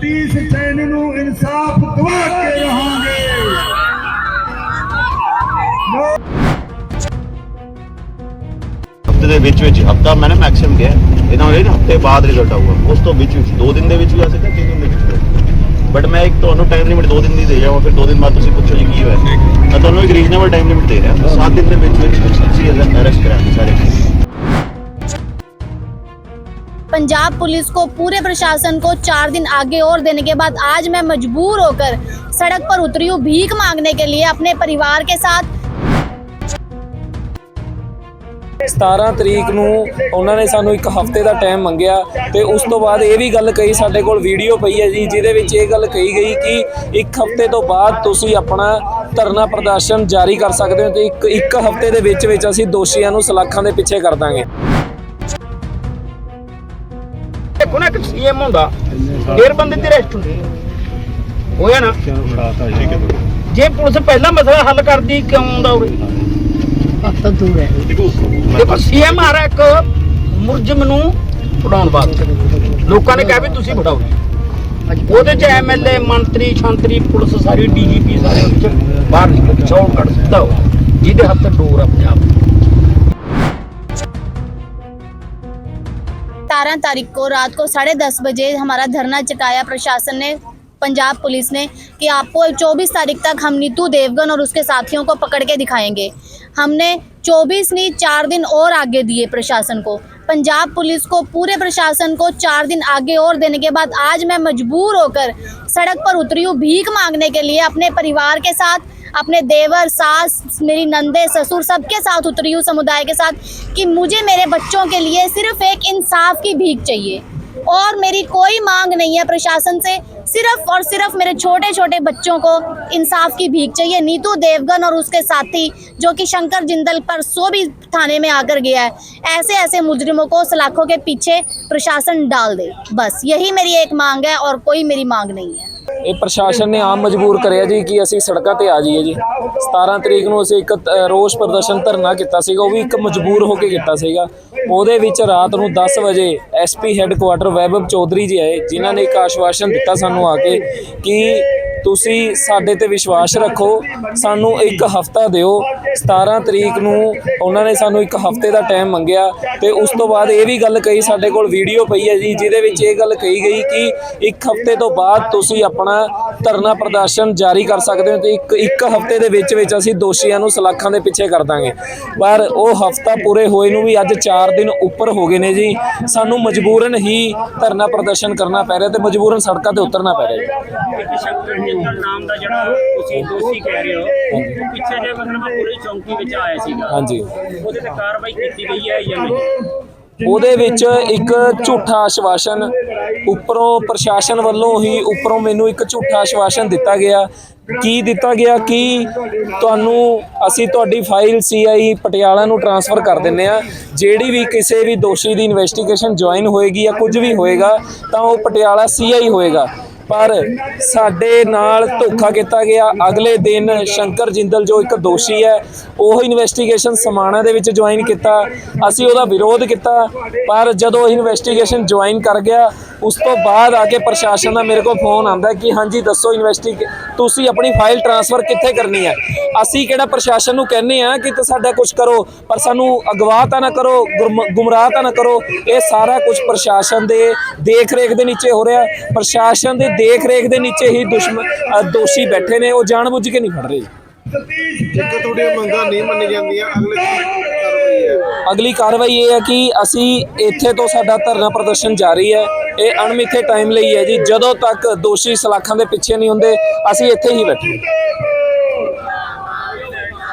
ਤੀਸ ਚੈਨ ਨੂੰ ਇਨਸਾਫ ਦਵਾ ਕੇ ਰਹਾਂਗੇ ਹਫ਼ਤੇ ਦੇ ਵਿੱਚ ਵਿੱਚ ਹਫ਼ਤਾ ਮੈਂ ਨਾ ਮੈਕਸਿਮਮ ਗਿਆ ਇਹਨਾਂ ਨੂੰ ਹਫ਼ਤੇ ਬਾਅਦ ਰਿਜ਼ਲਟ ਆਊਗਾ ਉਸ ਤੋਂ ਵਿੱਚ ਵਿੱਚ ਦੋ ਦਿਨ ਦੇ ਵਿੱਚ ਵੀ ਆ ਸਕਦਾ ਤਿੰਨ ਦਿਨ ਦੇ ਵਿੱਚ ਬਟ ਮੈਂ ਇੱਕ ਤੁਹਾਨੂੰ ਟਾਈਮ ਲਿਮਿਟ ਦੋ ਦਿਨ ਦੀ ਦੇ ਜਾਵਾਂ ਫਿਰ ਦੋ ਦਿਨ ਬਾਅਦ ਤੁਸੀਂ ਪੁੱਛੋ ਜੀ ਕੀ ਹੋਇਆ ਮੈਂ ਤੁਹਾਨੂੰ ਇੱਕ ਰੀਜ਼ਨੇਬਲ ਟਾਈਮ ਲਿਮਿਟ ਦੇ ਰਿਹਾ 7 ਦਿਨ ਦੇ ਵਿੱਚ ਵਿੱਚ ਵਿੱਚ ਅਰੈਸਟ पंजाब पुलिस को पूरे प्रशासन को चार दिन आगे और देने के बाद आज मैं मजबूर होकर सड़क पर उतरी हूँ भीख मांगने के लिए अपने परिवार के साथ 17 ਤਰੀਕ ਨੂੰ ਉਹਨਾਂ ਨੇ ਸਾਨੂੰ ਇੱਕ ਹਫ਼ਤੇ ਦਾ ਟਾਈਮ ਮੰਗਿਆ ਤੇ ਉਸ ਤੋਂ ਬਾਅਦ ਇਹ ਵੀ ਗੱਲ ਕਹੀ ਸਾਡੇ ਕੋਲ ਵੀਡੀਓ ਪਈ ਹੈ ਜੀ ਜਿਹਦੇ ਵਿੱਚ ਇਹ ਗੱਲ ਕਹੀ ਗਈ ਕਿ ਇੱਕ ਹਫ਼ਤੇ ਤੋਂ ਬਾਅਦ ਤੁਸੀਂ ਆਪਣਾ ਧਰਨਾ ਪ੍ਰਦਰਸ਼ਨ ਜਾਰੀ ਕਰ ਸਕਦੇ ਹੋ ਤੇ ਇੱਕ ਇੱਕ ਹਫ਼ਤੇ ਦੇ ਵਿੱਚ ਵਿੱਚ ਅਸੀਂ ਦੋਸ਼ੀਆਂ ਨੂੰ ਸਲਾਖਾਂ ਦੇ ਪਿੱਛੇ ਕਰ ਦਾਂਗੇ ਦੇਖੋ ਨਾ ਇੱਕ ਸੀਐਮ ਹੁੰਦਾ ਡੇਢ ਬੰਦੇ ਤੇ ਰੈਸਟ ਹੁੰਦੇ। ਹੋਇਆ ਨਾ? ਜੇ ਪੁਲਿਸ ਪਹਿਲਾਂ ਮਸਲਾ ਹੱਲ ਕਰਦੀ ਕਿਉਂ ਆਉਂਦਾ ਉਰੇ? ਦੇਖੋ ਸੀਐਮ ਆ ਰਿਹਾ ਇੱਕ ਮੁਰਜਮ ਨੂੰ ਫੜਾਉਣ ਵਾਸਤੇ। ਲੋਕਾਂ ਨੇ ਕਿਹਾ ਵੀ ਤੁਸੀਂ ਫੜਾਓ ਉਹਦੇ ਚ ਐਮਐਲਏ ਮੰਤਰੀ ਸ਼ੰਤਰੀ ਪੁਲਿਸ ਸਾਰੀ ਡੀਜੀਪੀ ਸਾਰੇ ਬਾਹਰ ਨਿਕਲ ਚੌੜ ਕੱਢ ਸਿੱਧਾ ਹੋ ਜਿਹਦੇ ਹੱਥ ਡੋਰ ਆ ਪੰਜਾਬ ਦੀ। सतारह तारीख को रात को साढ़े दस बजे हमारा धरना चटाया प्रशासन ने, पंजाब पुलिस ने, कि आपको 24 तारीख तक हम नीतू देवगन और उसके साथियों को पकड़ के दिखाएँगे हमने 24 नहीं, चार दिन और आगे दिए प्रशासन को पंजाब पुलिस को, पूरे प्रशासन को चार दिन आगे और देने के बाद आज मैं मजबूर होकर सड़क पर उतरी हूँ भीख मांगने के लिए अपने परिवार के साथ अपने देवर, सास, मेरी नंदे, ससुर सबके साथ उतरी हूँ समुदाय के साथ कि मुझे मेरे बच्चों के लिए सिर्फ़ एक इंसाफ की भीख चाहिए। और मेरी कोई मांग नहीं है प्रशासन से, सिर्फ़ और सिर्फ़ मेरे छोटे छोटे बच्चों को इंसाफ की भीख चाहिए। नीतू देवगन और उसके साथी, जो कि शंकर जिंदल पर सो भी थाने में आकर गया है ऐसे ऐसे मुजरिमों को सलाखों के पीछे प्रशासन डाल दे। बस, यही मेरी एक मांग है और कोई मेरी मांग नहीं है। ਇਹ ਪ੍ਰਸ਼ਾਸਨ ਨੇ ਆਮ ਮਜਬੂਰ ਕਰਿਆ ਜੀ ਕਿ ਅਸੀਂ ਸੜਕਾਂ ਤੇ ਆ ਜਾਈਏ ਜੀ। 17 ਤਰੀਕ ਨੂੰ ਅਸੀਂ ਇੱਕ ਰੋਸ ਪ੍ਰਦਰਸ਼ਨ ਧਰਨਾ ਕੀਤਾ ਸੀਗਾ, ਉਹ ਵੀ ਇੱਕ ਮਜਬੂਰ ਹੋ ਕੇ ਕੀਤਾ ਸੀਗਾ। ਉਹਦੇ ਵਿੱਚ ਰਾਤ ਨੂੰ 10 ਵਜੇ ਐਸਪੀ ਹੈੱਡਕੁਆਟਰ ਵੈਭਵ ਚੌਧਰੀ ਜੀ ਆਏ, ਜਿਨ੍ਹਾਂ ਨੇ ਇੱਕ ਆਸ਼ਵਾਸਨ ਦਿੱਤਾ ਸਾਨੂੰ ਆ ਕੇ ਕਿ ਤੁਸੀਂ ਸਾਡੇ ਤੇ ਵਿਸ਼ਵਾਸ ਰੱਖੋ, ਸਾਨੂੰ ਇੱਕ ਹਫਤਾ ਦਿਓ। 17 ਤਰੀਕ ਨੂੰ ਉਹਨਾਂ ਨੇ ਸਾਨੂੰ ਇੱਕ ਹਫ਼ਤੇ ਦਾ ਟਾਈਮ ਮੰਗਿਆ ਤੇ ਉਸ ਤੋਂ ਬਾਅਦ ਇਹ ਵੀ ਗੱਲ ਕਹੀ, ਸਾਡੇ ਕੋਲ ਵੀਡੀਓ ਪਈ ਹੈ ਜੀ, ਜਿਹਦੇ ਵਿੱਚ ਇਹ ਗੱਲ ਕਹੀ ਗਈ ਕਿ ਇੱਕ ਹਫ਼ਤੇ ਤੋਂ ਬਾਅਦ ਤੁਸੀਂ ਆਪਣਾ ਧਰਨਾ ਪ੍ਰਦਰਸ਼ਨ ਜਾਰੀ ਕਰ ਸਕਦੇ ਹੋ ਤੇ ਇੱਕ ਇੱਕ ਹਫ਼ਤੇ ਦੇ ਵਿੱਚ ਵਿੱਚ ਅਸੀਂ ਦੋਸ਼ੀਆਂ ਨੂੰ ਸਲਾਖਾਂ ਦੇ ਪਿੱਛੇ ਕਰ ਦਾਂਗੇ। ਪਰ ਉਹ ਹਫਤਾ ਪੂਰੇ ਹੋਏ ਨੂੰ ਵੀ ਅੱਜ 4 ਦਿਨ ਉੱਪਰ ਹੋ ਗਏ ਨੇ ਜੀ। ਸਾਨੂੰ ਮਜਬੂਰਨ ਹੀ ਧਰਨਾ ਪ੍ਰਦਰਸ਼ਨ ਕਰਨਾ ਪੈ ਰਿਹਾ ਤੇ ਮਜਬੂਰਨ ਸੜਕਾਂ ਤੇ ਉਤਰਨਾ ਪੈ ਰਿਹਾ ਜੀ। ਜਿੰਦਲ ਨਾਮ ਦਾ ਜਿਹੜਾ ਤੁਸੀਂ ਦੋਸ਼ੀ ਕਹਿ ਰਹੇ ਹੋ ਉਹ ਪਿੱਛੇ ਜੇ ਮਤਲਬ ਪੁਲਿਸ ਚੌਂਕੀ ਵਿੱਚ ਆਇਆ ਸੀਗਾ। ਹਾਂਜੀ। ਉਹਦੇ ਤੇ ਕਾਰਵਾਈ ਕੀਤੀ ਗਈ ਹੈ ਜਾਂ ਨਹੀਂ? ਉਹਦੇ ਵਿੱਚ ਇੱਕ ਝੂਠਾ ਆਸ਼ਵਾਸਨ ਉੱਪਰੋਂ ਪ੍ਰਸ਼ਾਸਨ ਵੱਲੋਂ ਹੀ ਉੱਪਰੋਂ ਮੈਨੂੰ ਇੱਕ ਝੂਠਾ ਆਸ਼ਵਾਸਨ ਦਿੱਤਾ ਗਿਆ। ਕੀ ਦਿੱਤਾ ਗਿਆ? ਕਿ ਤੁਹਾਨੂੰ ਅਸੀਂ ਤੁਹਾਡੀ ਫਾਈਲ ਸੀਆਈ ਪਟਿਆਲਾ ਨੂੰ ਟਰਾਂਸਫਰ ਕਰ ਦਿੰਨੇ ਆ ਜਿਹੜੀ ਵੀ ਕਿਸੇ ਵੀ ਦੋਸ਼ੀ ਦੀ ਇਨਵੈਸਟੀਗੇਸ਼ਨ ਜੁਆਇਨ ਹੋਏਗੀ ਜਾਂ ਕੁਝ ਵੀ ਹੋਏਗਾ ਤਾਂ ਉਹ ਪਟਿਆਲਾ ਸੀਆਈ ਹੋਏਗਾ। ਪਰ ਸਾਡੇ ਨਾਲ ਧੋਖਾ ਕੀਤਾ ਗਿਆ। ਅਗਲੇ ਦਿਨ ਸ਼ੰਕਰ ਜਿੰਦਲ, ਜੋ ਇੱਕ ਦੋਸ਼ੀ ਹੈ, ਉਹ ਇਨਵੈਸਟੀਗੇਸ਼ਨ ਸਮਾਣਾ ਦੇ ਵਿੱਚ ਜੁਆਇਨ ਕੀਤਾ। ਅਸੀਂ ਉਹਦਾ ਵਿਰੋਧ ਕੀਤਾ, ਪਰ ਜਦੋਂ ਇਨਵੈਸਟੀਗੇਸ਼ਨ ਜੁਆਇਨ ਕਰ ਗਿਆ ਉਸ ਤੋਂ ਬਾਅਦ ਆ ਕੇ ਪ੍ਰਸ਼ਾਸਨ ਦਾ ਮੇਰੇ ਕੋਲ ਫੋਨ ਆਉਂਦਾ ਕਿ ਹਾਂਜੀ, ਦੱਸੋ ਇਨਵੈਸਟੀ ਤੁਸੀਂ ਆਪਣੀ ਫਾਈਲ ਟ੍ਰਾਂਸਫਰ ਕਿੱਥੇ ਕਰਨੀ ਹੈ? ਅਸੀਂ ਕਿਹੜਾ ਪ੍ਰਸ਼ਾਸਨ ਨੂੰ ਕਹਿੰਨੇ ਆ ਕਿ ਤੁਸੀਂ ਸਾਡਾ ਕੁਝ ਕਰੋ, ਪਰ ਸਾਨੂੰ ਅਗਵਾ ਤਾਂ ਨਾ ਕਰੋ, ਗੁਰਮ- ਗੁੰਮਰਾਹ ਤਾਂ ਨਾ ਕਰੋ। ਇਹ ਸਾਰਾ ਕੁਝ ਪ੍ਰਸ਼ਾਸਨ ਦੇ ਦੇਖ ਰੇਖ ਦੇ ਨੀਚੇ ਹੋ ਰਿਹਾ ਪ੍ਰਸ਼ਾਸਨ ਦੇ ਦੇਖ ਰੇਖ ਦੇ ਨੀਚੇ ਹੀ ਦੁਸ਼ਮਣ ਦੋਸ਼ੀ ਬੈਠੇ ਨੇ, ਉਹ ਜਾਣਬੁੱਝ ਕੇ ਨਹੀਂ ਫੜ ਰਹੇ। ਜੇਕਰ ਤੁਹਾਡੀਆਂ ਮੰਗਾਂ ਨਹੀਂ ਮੰਨੀ ਜਾਂਦੀਆਂ। ਅਗਲੇ ਅਗਲੀ ਕਾਰਵਾਈ ਇਹ ਹੈ ਕਿ ਅਸੀਂ ਇੱਥੇ ਤੋਂ ਸਾਡਾ ਧਰਨਾ ਪ੍ਰਦਰਸ਼ਨ ਜਾਰੀ ਹੈ। ਇਹ ਅਣਮਿੱਥੇ ਟਾਈਮ ਲਈ ਹੈ ਜੀ। ਜਦੋਂ ਤੱਕ ਦੋਸ਼ੀ ਸਲਾਖਾਂ ਦੇ ਪਿੱਛੇ ਨਹੀਂ ਹੁੰਦੇ, ਅਸੀਂ ਇੱਥੇ ਹੀ ਬੈਠੇ